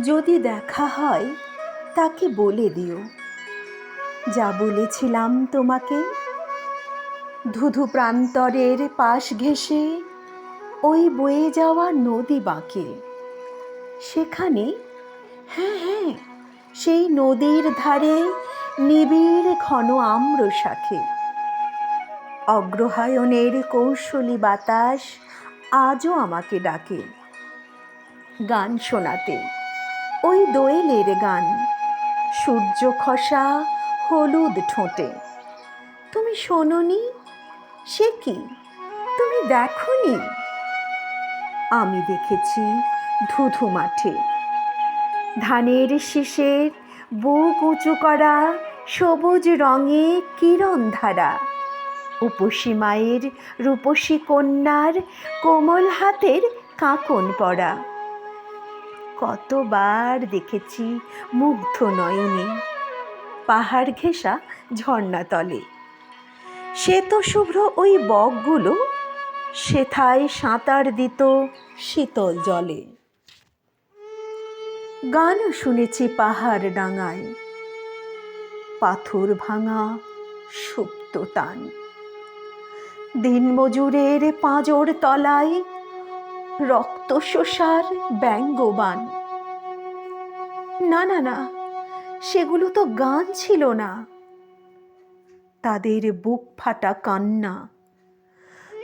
যদি দেখা হয়, তাকে বলে দিও। যা বলেছিলাম তোমাকে, ধুধু প্রান্তরের পাশ ঘেঁষে ওই বয়ে যাওয়া নদী বাঁকে। সেখানে হ্যাঁ হ্যাঁ সেই নদীর ধারে নিবিড় ঘন আম্র শাখে। অগ্রহায়ণের কৌশলী বাতাস আজও আমাকে ডাকে গান শোনাতে। ওই দোয়েলের গান। সূর্য খসা, হলুদ ঠোঁটে। তুমি শোনোনি? সে কি? তুমি দেখনি? আমি দেখেছি ধুধু মাঠে। ধানের শীষের বুক উঁচু করা, সবুজ রঙে কিরণ ধারা। উপসী মায়ের রূপসী কন্যার কোমল হাতের কাঁকন পড়া কতবার দেখেছি মুগ্ধ নয়নে। পাহাড় ঘেঁষা ঝর্ণা তলে শ্বেত শুভ্র ওই বকগুলো সেথায় সাঁতার দিত শীতল জলে। গানও শুনেছি পাহাড় ডাঙায়, পাথর ভাঙা সুপ্ত তান দিনমজুরের পাঁজর তলায় রক্ত শোষার ব্যঙ্গবান। না না না, সেগুলো তো গান ছিল না। তাদের বুক ফাটা কান্না।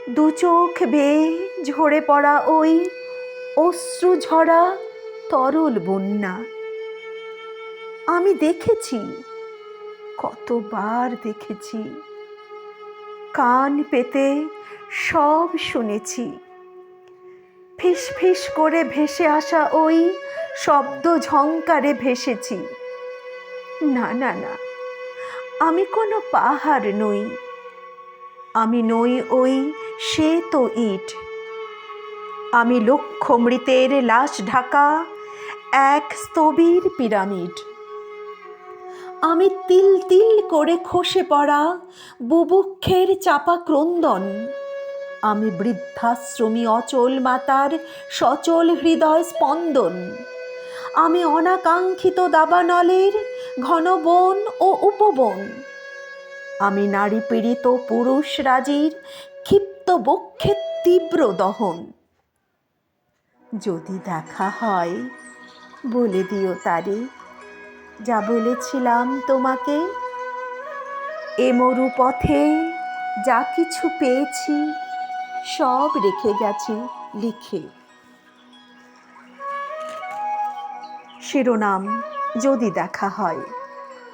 দু চোখ বেয়ে ঝরে পড়া ওই অশ্রু ঝরা তরল বন্যা। আমি দেখেছি, কতবার দেখেছি। কান পেতে সব শুনেছি। ফিস ফিস করে ভেসে আসা ওই শব্দ ঝংকারে ভেসেছি। না না না, আমি কোনো পাহাড় নই। আমি নই ওই সে তো ইট। আমি লক্ষ মৃতের লাশ ঢাকা, এক স্তবির পিরামিড। আমি তিল তিল করে খসে পড়া বুবুক্ষের চাপা ক্রন্দন আমি বৃদ্ধাশ্রমী অচল মাতার সচল হৃদয় স্পন্দন। আমি অনাকাঙ্ক্ষিত দাবানলের ঘন বন ও উপবন। আমি নারী পীড়িত পুরুষ রাজির ক্ষিপ্ত বক্ষের তীব্র দহন। যদি দেখা হয়, বলে দিও তারে, যা বলেছিলাম তোমাকে। এ মরু পথে যা কিছু পেয়েছি সব রেখে গেছে লিখে। শিরোনাম যদি দেখা হয়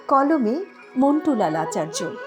কলমে মন্টুলাল আচার্য।